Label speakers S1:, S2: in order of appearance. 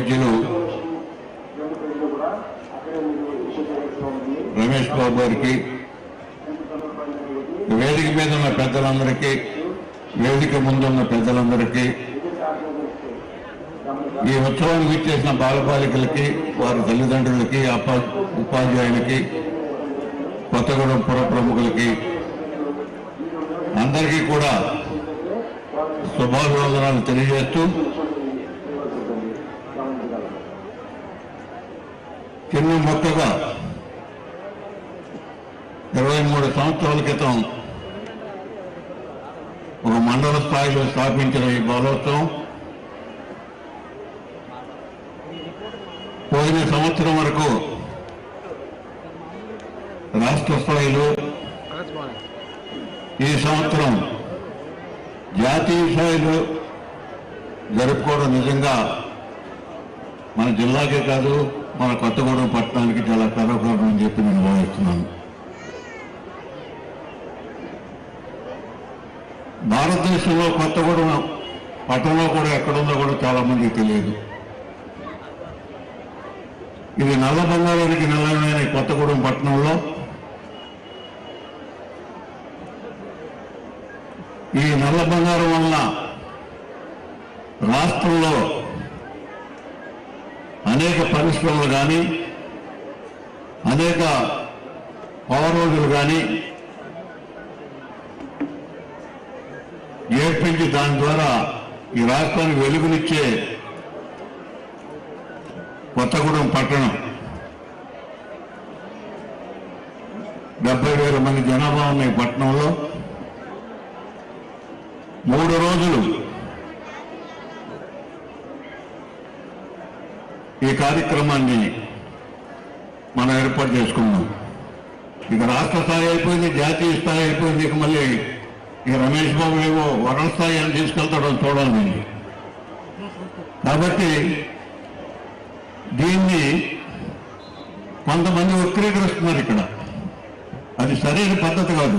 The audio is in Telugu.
S1: వైద్యులు రమేష్ బాబు గారికి వేదిక మీద ఉన్న పెద్దలందరికీ వేదిక ముందున్న పెద్దలందరికీ ఈ ఉత్సవానికి ఇచ్చేసిన బాలబాలికలకి వారి తల్లిదండ్రులకి ఉపాధ్యాయులకి కొత్తగూడెం పుర ప్రముఖులకి అందరికీ కూడా శుభాభివందనాలు తెలియజేస్తూ చిన్న మొక్కగా ఇరవై మూడు సంవత్సరాల క్రితం ఒక మండల స్థాయిలో స్థాపించిన ఈ బాలోత్సవం. పోయిన సంవత్సరం వరకు రాష్ట్ర స్థాయిలో ఈ సంవత్సరం జాతీయ స్థాయిలో జరుపుకోవడం నిజంగా మన జిల్లాకే కాదు మన కొత్తగూడెం పట్టణానికి చాలా గర్వకారణం అని చెప్పి నేను భావిస్తున్నాను భారతదేశంలో కొత్తగూడెం పట్టణంలో కూడా ఎక్కడుందో కూడా చాలా మందికి తెలియదు. ఇది నల్ల బంగారానికి నల్లమైన కొత్తగూడెం పట్టణంలో. ఈ నల్ల బంగారం వల్ల రాష్ట్రంలో అనేక పరిశ్రమలు కానీ అనేక పౌరోజులు కానీ ఏర్పించి దాని ద్వారా ఈ రాష్ట్రానికి వెలుగునిచ్చే కొత్తగూడెం పట్టణం. డెబ్బై వేల మంది జనాభా ఉన్న ఈ పట్టణంలో మూడు రోజులు ఈ కార్యక్రమాన్ని మనం ఏర్పాటు చేసుకున్నాం. ఇక రాష్ట్ర స్థాయి అయిపోయింది జాతీయ స్థాయి అయిపోయింది ఇక మళ్ళీ ఇక రమేష్ బాబు ఏవో వరణ స్థాయి అని తీసుకెళ్తాడో చూడాలి కాబట్టి దీన్ని కొంతమంది వక్రీకరిస్తున్నారు ఇక్కడ. అది సరైన పద్ధతి కాదు.